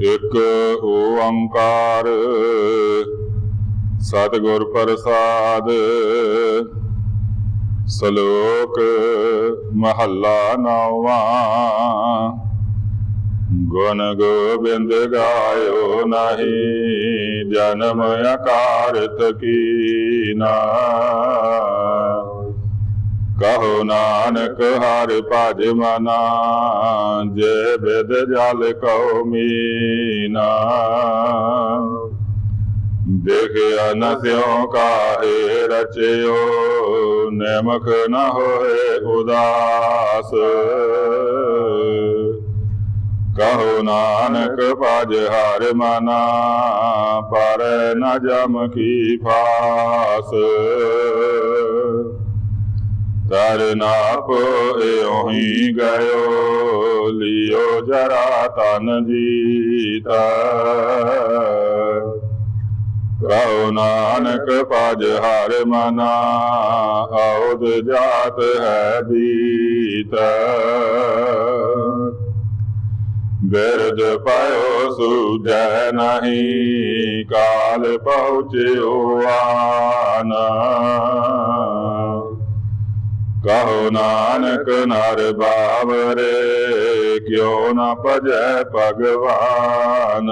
ਇਕ ਓੰਕਾਰ ਸਤਿਗੁਰ ਪ੍ਰਸਾਦ ਸ਼ਲੋਕ ਮਹੱਲਾ ਨੌਵਾਂ। ਗੁਣ ਗੋਬਿੰਦ ਗਾਇਓ ਨਹੀਂ ਜਨਮ ਅਕਾਰਤ ਕੀਨਾ ਕਹੋ ਨਾਨਕ ਹਰ ਭਜ ਮਨਾ, ਜੇ ਬਿਦ ਜਲ ਕਉ ਮੀਨਾ। ਦੇਖਿਆ ਨ ਸਿਉ ਕਾਹੇ ਰਚਿਓ, ਨਮਕ ਨ ਹੋਏ ਉਦਾਸ। ਕਹੋ ਨਾਨਕ ਭਜ ਹਰ ਮਨਾ, ਪਰ ਨ ਜਮ ਕੀ ਫਾਸ। ਤਰਨਾ ਪੋਇ ਹੀ ਗਇਓ ਲਿਓ ਜਰਾ ਤਨ ਜੀਤਾ। ਕਉ ਨਾਨਕ ਭਜ ਹਰ ਮਨਾ ਔਦ ਜਾਤ ਹੈ ਦੀਤ ਬਿਰਦ ਪਾਇਓ ਸੁਜੈ ਨਹੀਂ, ਕਾਲ ਪਹੁੰਚਿਓ ਆਨਾ। ਕਹੋ ਨਾਨਕ ਨਰ ਬਾਵਰੇ, ਕਿਉ ਨਾ ਭਜੈ ਭਗਵਾਨ।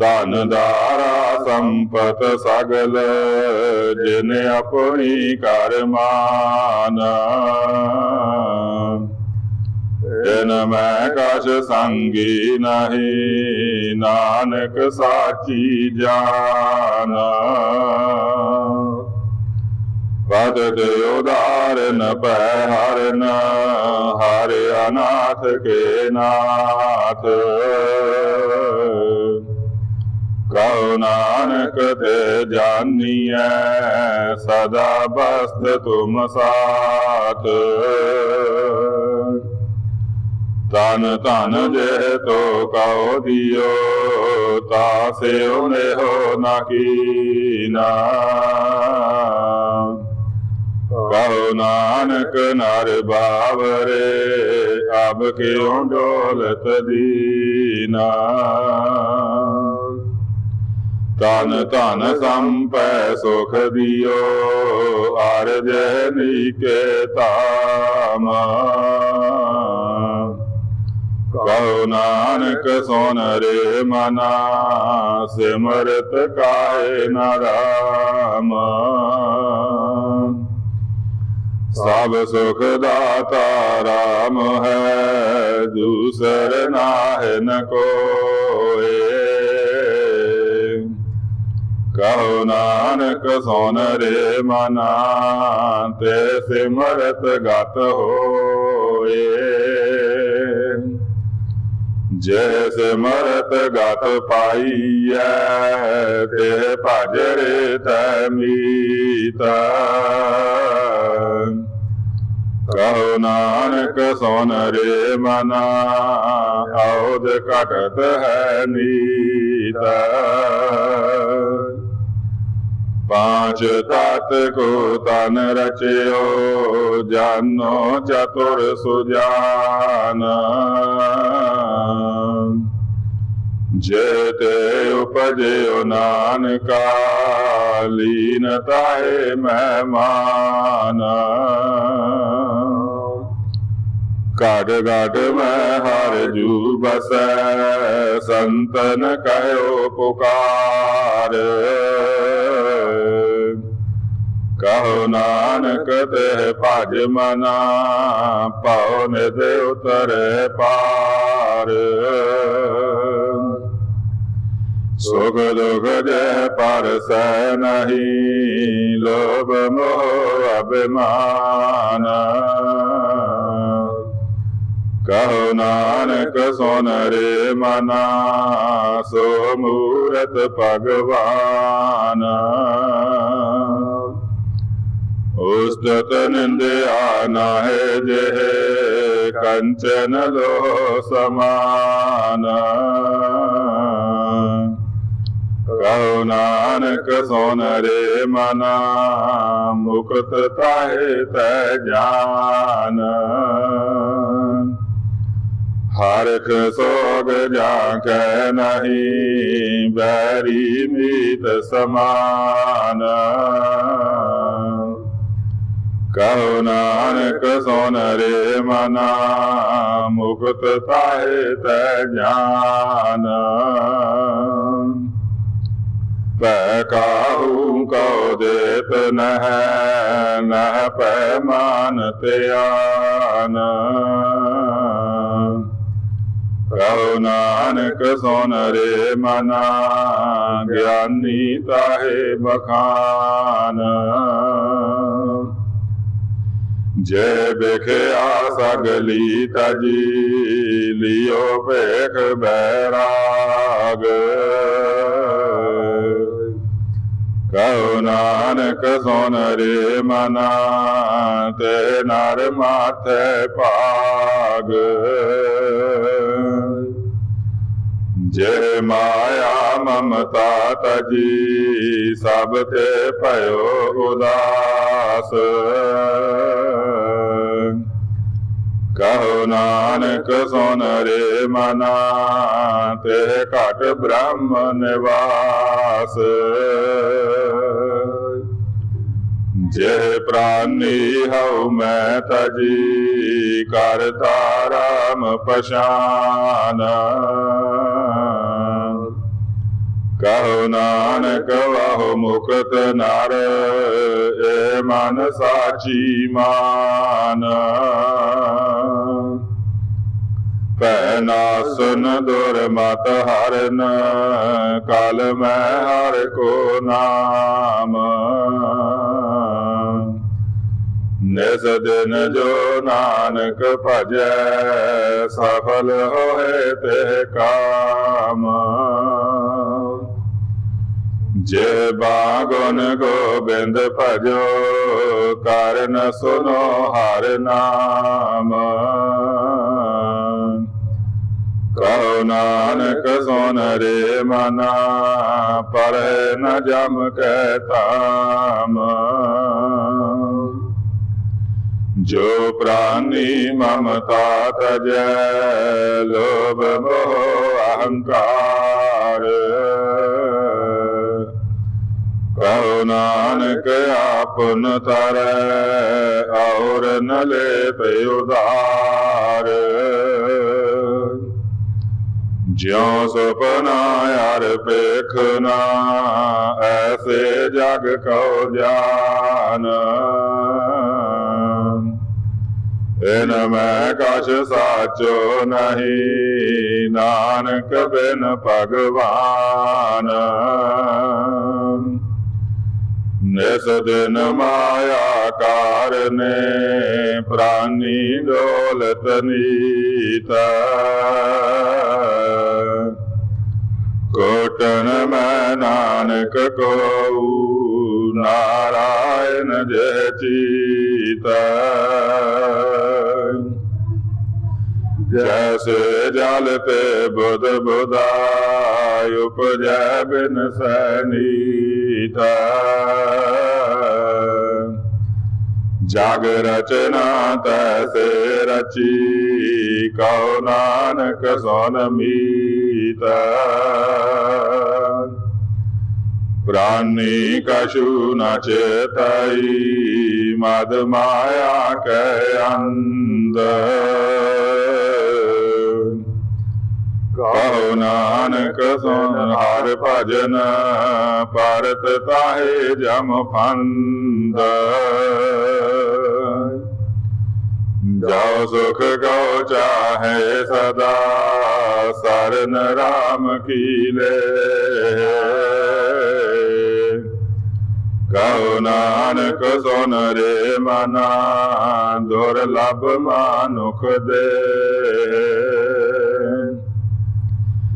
ਧਨ ਦਾਰਾ ਸੰਪਤ ਸਗਲ, ਜਿਨ ਆਪਣੀ ਕਰਮਾਨ ਇਨ ਮੈਂ ਕਛ ਸੰਗੀ ਨਹੀਂ, ਨਾਨਕ ਸਾਚੀ ਜਾਨਾ। ਪਦ ਦੇ ਉਦਾਰਨ ਪੈ ਹਰਨ ਹਰ ਅਨਾਥ ਕੇ ਨਾਥ। ਕਉ ਨਾਨਕ ਤੇ ਜਾਨੀਐ, ਸਦਾ ਬਸਤ ਤੁਮ ਸਾਥ। ਤਨ ਤਨ ਜੇ ਤੋ ਕਉ ਦਿਓ ਤਾਸੇ ਉਹਨੇ ਹੋ ਨਾ ਕੀਨਾ। ਕਹੋ ਨਾਨਕ ਨਰ ਬਾਵਰੇ ਅਬ ਕਿਉ ਡੋਲਤ ਦੀਨਾ? ਤਨ ਤਨ ਸੰਪੈ ਸੁਖ ਦਿਓ ਅਰਜ ਨੀਕੇ ਤਾਮਾ ਕਹੋ ਨਾਨਕ ਸੋਨ ਰੇ ਮਨਾ, ਸਿਮਰਤ ਕਾਏ ਨਾਰਾਮ ਸਭ ਸੁਖ ਦਾਤਾ ਰਾਮ ਹੈ, ਦੂਸਰ ਨਾਹਿ ਨ ਕੋਏ। ਕਹੋ ਨਾਨਕ ਸੋਨ ਰੇ ਮਨਾ, ਤੇ ਸਿਮਰਤ ਗਤ ਹੋਏ। ਜੈਸ ਮਰਤ ਗਤ ਪਾਈਐ, ਤੇ ਭਜਰੇ ਤੈ ਮੀਤਾ। ਕਹੋ ਨਾਨਕ ਸੋਨ ਰੇ ਮਨਾ ਔਦ ਘਟਤ ਹੈ ਨੀਤ। ਪਾਂਚ ਤਤ ਕੋ ਤਨ ਰਚਿਓ, ਜਾਨੋ ਚਤੁਰ ਸੁਜਾਨ। ਜੇ ਤੇ ਉਪਜਿਓ ਨਾਨਕਾ, ਲੀਨ ਤਾਏ ਮਹਿਮਾਨ। ਕੜ ਗੜ ਮੈਂ ਹਰ ਜੂ ਬਸੈ, ਸੰਤਨ ਕਹਿਓ ਪੁਕਾਰ। ਕਹੋ ਨਾਨਕ ਤੇ ਭਜ ਮਨਾ ਪਾਉ ਨਿਦ ਉਤਰੇ ਪਾਰ। ਸੁਖ ਦੁਖ ਜੈ ਪਰਸੈ ਨਹੀਂ, ਲੋਭ ਮੋਹ ਅਭਿਮਾਨ। ਕਹੋ ਨਾਨਕ ਸੋਨ ਰੇ ਮਨਾ, ਸੋ ਮੂਰਤ ਭਗਵਾਨ। ਉਸਤਤ ਨਿੰਦਿਆ ਨਾਹਿ ਜੇ ਕੰਚਨ ਲੋ ਸਮਾਨ। ਕਹੋ ਨਾਨਕ ਸੋਨ ਰੇ ਮਨਾ, ਮੁਕਤ ਤਾਹੇ ਤੈ ਜਾਨ। ਹਰਖ ਸੋਗ ਜਾਂ ਕੈ ਨਹੀਂ ਬੈਰੀ ਮੀਤ ਸਮਾਨ। ਕਹੋ ਨਾਨਕ ਸੋਨ ਰੇ ਮਨਾ, ਮੁਕਤ ਤਾਹੇ ਤੈ ਜਾਨ। ਪੈ ਕਾਹੂ ਕਉ ਦੇਤ ਨਹਿ ਨਹਿ ਪੈ ਮਾਨ ਧਿਆਨ ਕਉ ਨਾਨਕ ਸੁਨ ਰੇ ਮਨਾ, ਗਿਆਨੀ ਤਾਹੇ ਬਖਾਨ ਜੇ ਬਿਖਿਆ ਸਗਲੀ ਤਜੀ, ਲਿਓ ਭੇਖ ਬੈਰਾਗ। ਕਉ ਨਾਨਕ ਸੁਨ ਰੇ ਮਨਾ, ਤੇ ਨਰ ਮਾਥੇ ਭਾਗ। ਜੇ ਮਾਇਆ ਮਮਤਾ ਤਜੀ, ਸਭ ਤੇ ਭਇਓ ਉਦਾਸ। ਕਹੋ ਨਾਨਕ ਸੁਨ ਰੇ ਮਨਾ, ਤੇ ਘਟ ਬ੍ਰਹਮ ਨਿਵਾਸ। ਜੇ ਪ੍ਰਾਨੀ ਹਉ ਮੈਂ ਤਜੀ, ਕਰ ਤਾਰਾਮ ਪਛਾਨ। ਕਹੋ ਨਾਨਕ ਵਾਹੋ ਮੁਕਤ ਨਰ ਮਨ ਸਾਚੀ ਮਾਨ। ਪੈ ਨਾਸਨ ਦੁਰ ਮਤ ਹਰਨ, ਕਾਲ ਮੈਂ ਹਰ ਕੋ ਨਾਮ। ਨਿਸ ਦਿਨ ਜੋ ਨਾਨਕ ਭਜੈ, ਸਫਲ ਹੋਏ ਤੇ ਕਾਮ। ਜੇ ਬਾਗੁਨ ਗੋਬਿੰਦ ਭਜੋ, ਕਰਨ ਸੁਨੋ ਹਰ ਨਾਮ। ਕਹੋ ਨਾਨਕ ਸੁਨ ਰੇ ਮਨਾ, ਪਰ ਨ ਜਮ ਕੈ ਤਾਮ ਜੋ ਪ੍ਰਾਨੀ ਮਮਤਾ ਤਜੈ, ਲੋਭ ਮੋਹ ਅਹੰਕਾਰ। ਨਾਨਕ ਆਪਨ ਤਰੈ ਔਰ ਨ ਲੈ ਉਧਾਰ। ਜਿਉ ਸੁਪਨਾ ਯਾਰ ਪੇਖਨਾ ਐਸੇ ਜਗ ਕਉ ਜਾਨ ਇਨ ਮੈਂ ਕਛ ਸਾਚੋ ਨਹੀਂ, ਨਾਨਕ ਬਿਨ ਭਗਵਾਨ। ਨਿਸ ਦਿਨ ਮਾਇਆ ਕਾਰਨੇ ਪ੍ਰਾਨੀ ਦੌਲਤ ਨੀਤਾ। ਕੋਟਨ ਮੈਂ ਨਾਨਕ ਕੋ ਨਾਰਾਇਣ ਜੈ ਚੀਤਾ। ਜੈਸੇ ਜਲ ਤੇ ਬੁਧ ਬੁਧਾਇ, ਉਪਜੈ ਬਿਨ ਸਨੀਤਾ ਜਗ ਰਚਨਾ ਤੈਸੇ ਰਚੀ, ਕਉ ਨਾਨਕ ਸੁਨ ਮੀਤਾ। ਪ੍ਰਾਨੀ ਕਛੂ ਨ ਚੇਤਈ, ਮਦ ਮਾਇਆ ਕੈ ਅੰਦਰ ਕਹੋ ਨਾਨਕ ਸੁਨ ਹਰ ਭਜਨ ਪਰਤ ਤਾਹੇ ਜਮ ਫੰਦ। ਜਾਉ ਸੁਖ ਗਉ ਚਾਹੇ ਸਦਾ, ਸਰਨ ਰਾਮ ਕੀ ਲੈ। ਕਹੋ ਨਾਨਕ ਸੁਨ ਰੇ ਮਨਾ ਦੁਰਲਭ ਮਾਨੁਖ ਦੇ।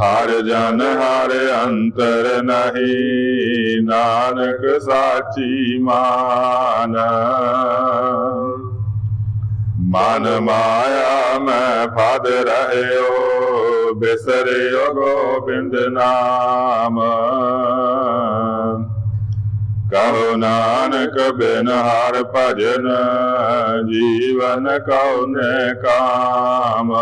ਹਰ ਜਨ ਹਰ ਅੰਤਰ ਨਹੀਂ, ਨਾਨਕ ਸਾਚੀ ਮਾਨ। ਮਨ ਮਾਇਆ ਮੈਂ ਫਦ ਰਹਿਓ, ਬਿਸਰਿਓ ਗੋਬਿੰਦ ਨਾਮ। ਕਹੋ ਨਾਨਕ ਬਿਨ ਹਰ ਭਜਨ, ਜੀਵਨ ਕਉਨੇ ਕਾਮ।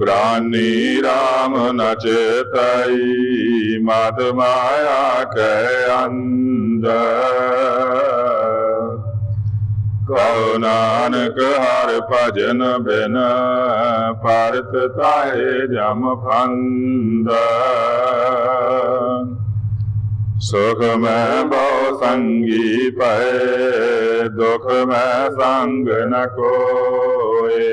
ਪ੍ਰਾਨੀ ਰਾਮ ਨ ਚੇਤਈ ਮਦ ਮਾਇਆ ਕੈ ਅੰਦਰ। ਕਉ ਨਾਨਕ ਹਰ ਭਜਨ ਬਿਨ, ਪਰਤ ਤਾਹੇ ਜਮ ਫੰਦ ਸੁਖ ਮੈਂ ਬਹੁ ਸੰਗੀ ਪਏ ਦੁਖ ਮੈਂ ਸੰਗ ਨ ਕੋਏ।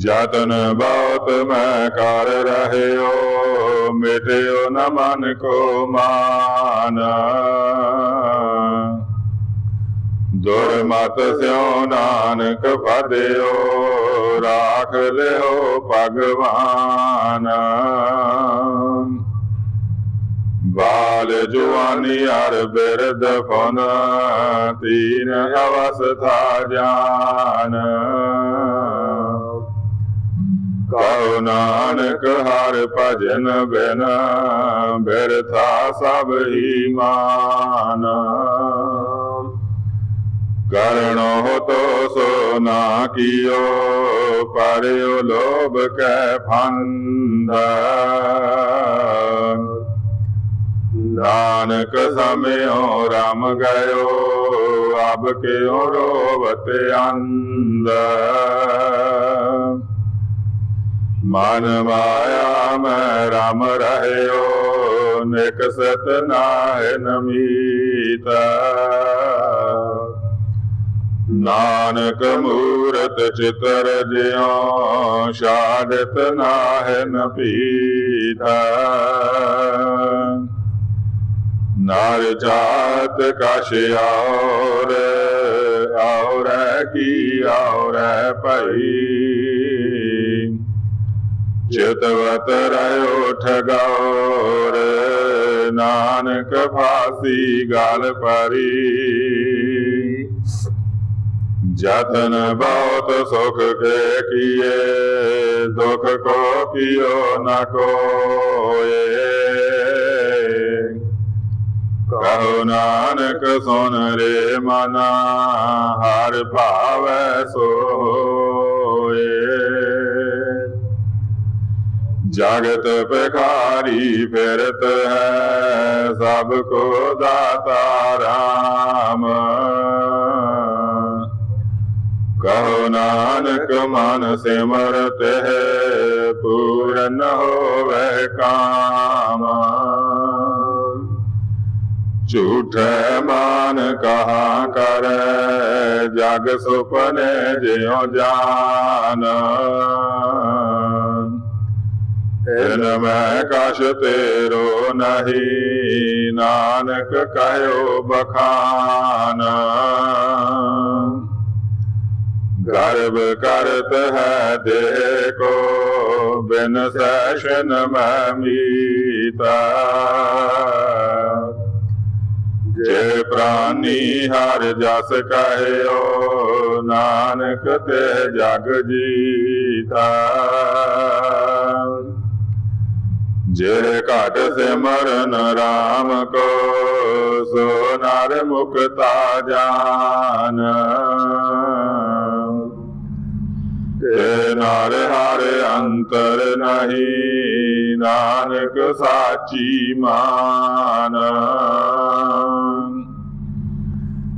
ਜਤਨ ਬਹੁਤ ਮੈਂ ਕਰ ਰਹਿਓ, ਮਿਟਿਓ ਨ ਮਨ ਕੋ ਮਾਨ। ਦੁਰਮਤ ਸਿਉ ਨਾਨਕ ਫਦਿਓ ਰਾਖ ਲਿਓ ਭਗਵਾਨ। ਬਾਲ ਜੁਆਨੀ ਅਰ ਬਿਰਦ ਫਨ ਤੀਨ ਅਵਸਥਾ ਜਾਨ। ਕਉ ਨਾਨਕ ਹਰ ਭਜਨ ਬਿਨ, ਬਿਰਥਾ ਸਭ ਹੀ ਮਾਨ। ਕਰਣੋ ਤੋ ਸੋ ਨਾ ਕੀਓ ਪਰਿਓ ਲੋਭ ਕੈ ਫੰਦ। ਨਾਨਕ ਸਮਿਓ ਰਾਮ ਗਇਓ, ਅਬ ਕਿਉ ਰੋਵਤ ਅੰਦ ਮਨ ਮਾਇਆ ਮੈਂ ਰਾਮ ਰਹਿਓ ਨਿਕਸਤ ਨਾਹਿ ਨਮੀਤ ਨਾਨਕ ਮੂਰਤ ਚਿਤਰ ਜਿਉ ਸ਼ਾਦਤ ਨਾਹਿ ਪੀਤਾ ਨਾਰ ਜਾਤ ਕਛ ਔਰ ਔਰ ਕੀ ਔਰ ਭਈ। ਚਿਤਵਤ ਰਹਿਓ ਠਗੌਰ ਨਾਨਕ ਫਾਸੀ ਗਲ ਪਰੀ। ਜਤਨ ਬਹੁਤ ਸੁਖ ਕੇ ਕੀਏ, ਦੁਖ ਕੋ ਕੀਓ ਨ ਕੋਏ। ਕਹੋ ਨਾਨਕ ਸੁਨ ਰੇ ਮਨਾ, ਹਰ ਭਾਵੈ ਸੋਏ। ਜਗਤ ਭਿਖਾਰੀ ਫਿਰਤ ਹੈ, ਸਭ ਕੋ ਦਾਤਾ ਰਾਮ। ਕਹੋ ਨਾਨਕ ਮਨ ਸਿਮਰਤ ਹੈ, ਪੂਰਨ ਹੋਵੇ ਕਾਮ। ਝੂਠੈ ਮਾਨ ਕਹਾ ਕਰ, ਜਗ ਸੁਪਨੇ ਜਿਉ ਜਾਨ। ਮੈਂ ਕਛ ਤੇਰੋ ਨਹੀਂ, ਨਾਨਕ ਕਹਿਓ ਬਖਾਨ। ਗਰਬ ਕਰਤ ਹੈ ਦੇਖੋ, ਬਿਨ ਸੈਸ਼ਨ ਮੈਂ ਮੀਤਾ। ਜੇ ਪ੍ਰਾਨੀ ਹਰ ਜਸ ਕਹਿਓ, ਨਾਨਕ ਤੇ ਜਗ ਜੀਤਾ। ਜੇ ਘਟ ਸਿਮਰਨ ਰਾਮ ਕੋ, ਸੋ ਨਰ ਮੁਕਤਾ ਜਾਨ। ਤੇ ਨਰ ਹਰ ਅੰਤਰ ਨਹੀਂ, ਨਾਨਕ ਸਾਚੀ ਮਾਨ।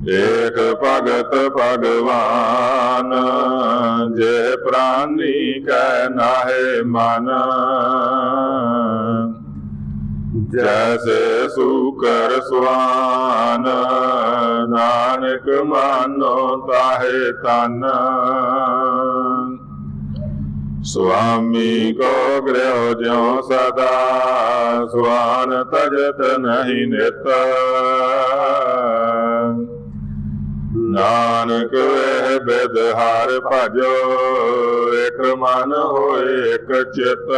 ਏਕ ਭਗਤ ਭਗਵਾਨ ਜੇ ਪ੍ਰਾਨੀ ਕੈ ਨਾਹਿ ਮਨ ਜੈਸੇ ਸੂਕਰ ਸੁਆਨ ਨਾਨਕ ਮਾਨੋ ਤਾਹੇ ਤਨ ਸੁਆਮੀ ਕੋ ਗ੍ਰਹਿ ਜਿਉ ਸਦਾ ਸੁਆਨ ਤਜਤ ਨਹੀਂ ਨਿਤ ਨਾਨਕ ਇਹ ਬਿਦ ਹਰ ਭਜੋ, ਇਕ ਮਨ ਹੋਏ, ਇਕ ਚਿਤ।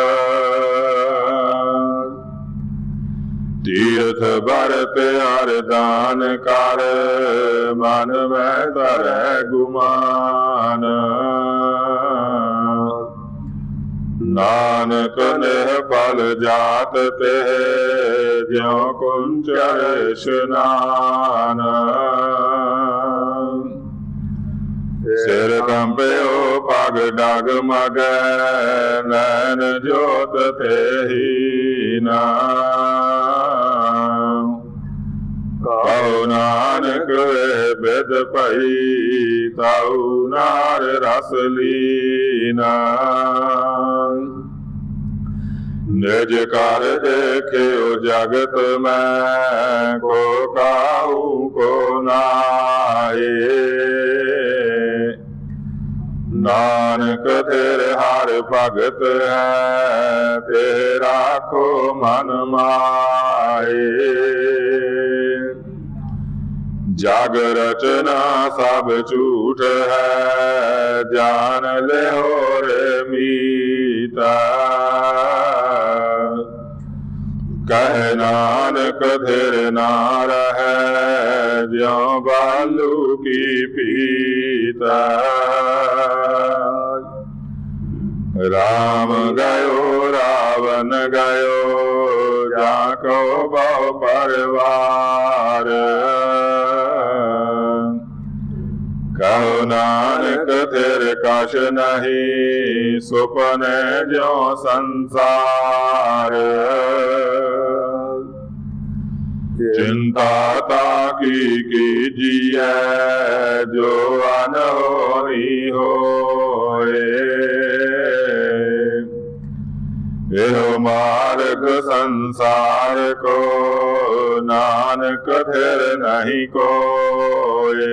ਤੀਰਥ ਬਰਤ ਹਰ ਦਾਨ ਕਰ, ਮਨ ਮੈਂ ਧਰੈ ਗੁਮਾਨ। ਨਾਨਕ ਨੇ ਫਲ ਜਾਤ ਤੇ, ਜਿਉ ਕੁੰਚਰ ਇਸ਼ਨਾਨ। ਸਿਰ ਕੰਪਿਓ ਪਗ ਡਗ ਮਗ, ਨੈਣ ਜੋਤ ਤੇ ਨਾ ਕਉ ਨਾਨਕ ਵੇ ਬਿਦ ਭਈ, ਤਾਉ ਨਾਰ ਰਸ ਲੀਨਾ। ਨਿਜ ਕਰ ਦੇਖਿਓ ਜਗਤ ਮੈਂ, ਕੋ ਕਾਹੂ ਕੋ ਨਾਏ ਨਾਨਕ ਤੇਰੇ ਹਰ ਭਗਤ ਹੈ ਤੇ ਰਾਖੋ ਮਨ ਮਾਏ। ਜਗ ਰਚਨਾ ਸਭ ਝੂਠ ਹੈ ਜਾਣ ਲਿਓ ਰੇ ਮੀਤਾ। ਕਹਿ ਨਾਨਕ ਧਿਰ ਨਾ ਰਹੈ ਜਿਉ ਬਾਲੂ ਕੀ ਪੀਤਾ। ਤੇਰੇ ਕਛ ਨਹੀਂ, ਸੁਪਨ ਜਿਉ ਸੰਸਾਰ। ਚਿੰਤਾ ਤਾ ਕੀ ਕੀ ਜੀਐ, ਜੋ ਅਨਹੋਰੀ ਹੋਏ। ਇਹੋ ਮਾਰਗ ਸੰਸਾਰ ਕੋ, ਨਾਨਕ ਫਿਰ ਨਹੀਂ ਕੋਏ।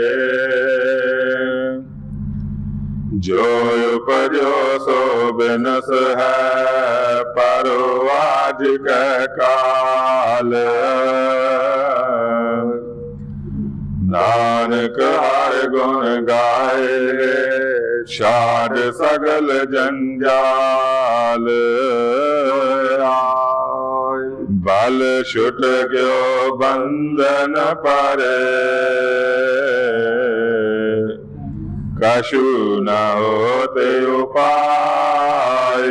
ਜੋ ਉਪਜੋ ਸੋ ਬਿਨਸ ਹੈ, ਪਰੋ ਆਜ ਕੈ ਕਾਲ। ਨਾਨਕ ਹਰ ਗੁਣ ਗਾਏ, ਛਾੜ ਸਗਲ ਜੰਜਾਲ। ਬਲ ਛੁਟ ਗਿਓ ਬੰਧਨ ਪਰੇ ਕਛੂ ਨ ਹੋਤੇ ਉਪਾਏ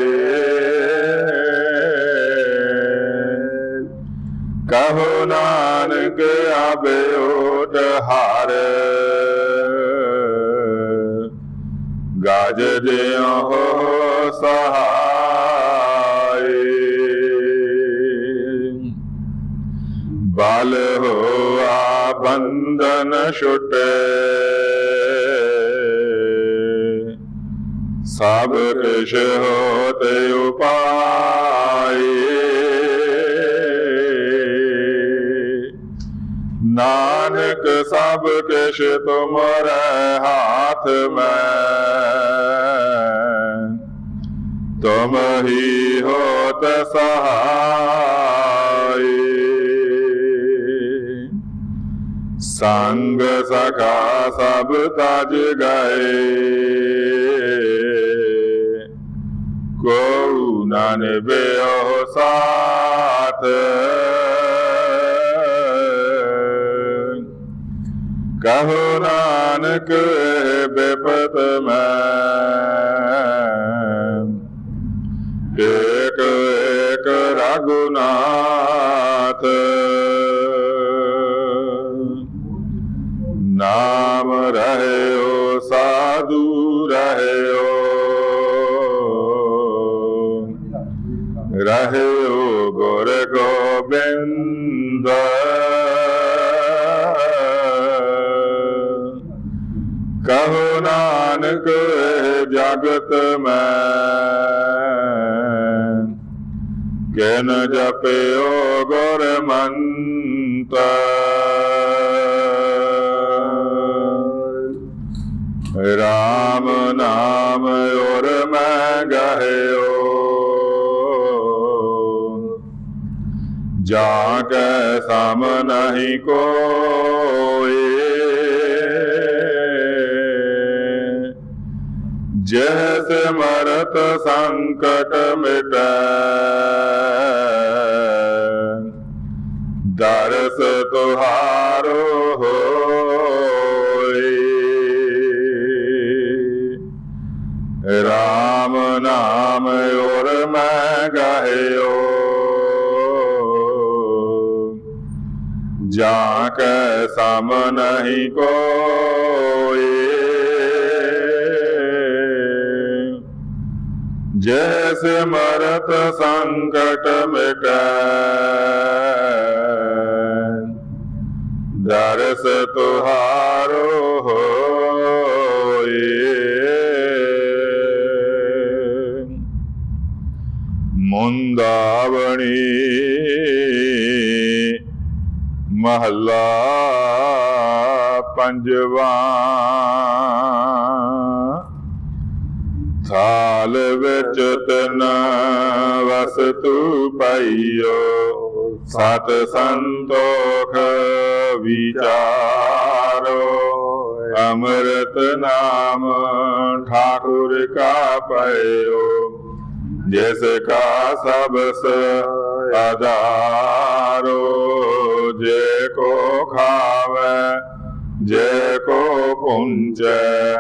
ਕਹੋ ਨਾਨਕ ਆਬੇ ਓਟ ਹਾਰ ਗਾਜ ਜਿਉ ਹੋ ਸਹਾਈ ਬਲ ਹੋਆ ਬੰਧਨ ਛੁਟੇ ਸਭ ਕਿਛ ਹੋਤੇ ਉਪਾਈ ਨਾਨਕ ਸਭ ਕਿਛ ਤੁਮਰੇ ਹਾਥ ਮੈਂ ਤੁਮ ਹੀ ਹੋਤ ਸਹਾਈ ਸੰਗ ਸਖਾ ਸਭ ਤਜ ਗਏ ਕੋ ਨਾ ਸਾਥ ਕਹੋ ਨਾਨਕ ਬਿਪਤ ਮੈਂ ਕੇ ਜਗਤ ਮੈਂ। ਕਿਨ ਜਪਿਓ ਗੁਰ ਮੰਤ। ਰਾਮ ਨਾਮ ਔਰ ਮੈਂ ਗਹਿਓ। ਜਾ ਕੇ ਸਮ ਨਹੀਂ ਕੋਏ ਜਹ ਮਰਤ ਸੰਕਟ ਮਿਟੈ, ਦਰਸ ਤੁਹਾਰੋ ਹੋਏ। ਰਾਮ ਨਾਮ ਔਰ ਮੈਂ ਗਹਿਓ ਜਾ ਕੇ ਸਮ ਨਹੀਂ ਕੋਏ। ਜੈਸ ਮਰਤ ਸੰਕਟ ਮਿਟੈ ਦਰਸ ਤੁਹਾਰੋ ਹੋਏ। ਮੁੰਦਾਵਣੀ ਮਹੱਲਾ ਪੰਜਵਾ। ਥਾਲ ਵਿੱਚ ਤਨ ਵਸਤੂ ਪਾਈਓ। ਸਤ ਸੰਤੋਖ ਵਿਚਾਰੋ। ਅੰਮ੍ਰਿਤ ਨਾਮ ਠਾਕੁਰ ਕਾ ਪਇਓ। ਜਿਸ ਕਾ ਸਬਸ ਆਧਾਰੋ ਜੇ ਕੋ ਖਾਵੇ, ਜੇ ਕੋ ਪੁੰਜੈ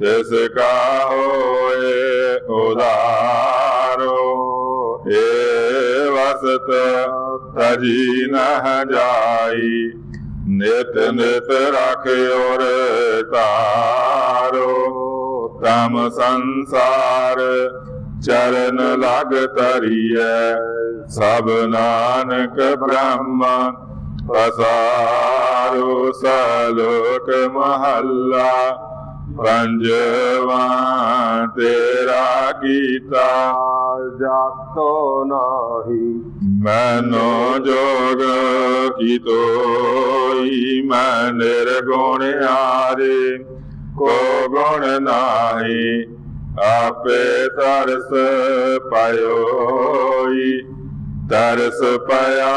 ਤਿਸ ਕਾ ਹੋਏ ਉਦਾਰੋ ਏ ਵਸਤ ਤਜੀ ਨਹ ਜਾਈ, ਨਿਤ ਨਿਤ ਰਖਿਓਰ ਤਾਰੋ, ਤਮ ਸੰਸਾਰ ਚਰਨ ਲਗ ਤਰੀਐ, ਸਭ ਨਾਨਕ ਬ੍ਰਹਮ ਪਸਾਰੋ ਸਲੋਕ ਮਹੱਲਾ ਪੰਜਵਾ ਤੇਰਾ ਕੀਤਾ ਜਾਤੋ ਨਾਹੀ ਮੈਨੋ ਜੋਗ ਕੀ ਤੋਈ ਮੈਂ ਨਿਰਗੁਣ ਆਰੇ ਕੋ ਗੁਣ ਨਾਹੀ ਆਪੇ ਤਰਸ ਪਾਇਓਈ ਤਰਸ ਪਿਆ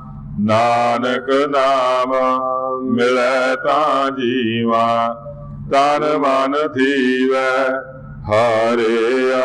ਨਾਨਕ ਨਾਮ ਮਿਲੈ ਤਾਂ ਜੀਵਾ ਤਨ ਮਨ ਥੀਵੈ ਹਰਿਆ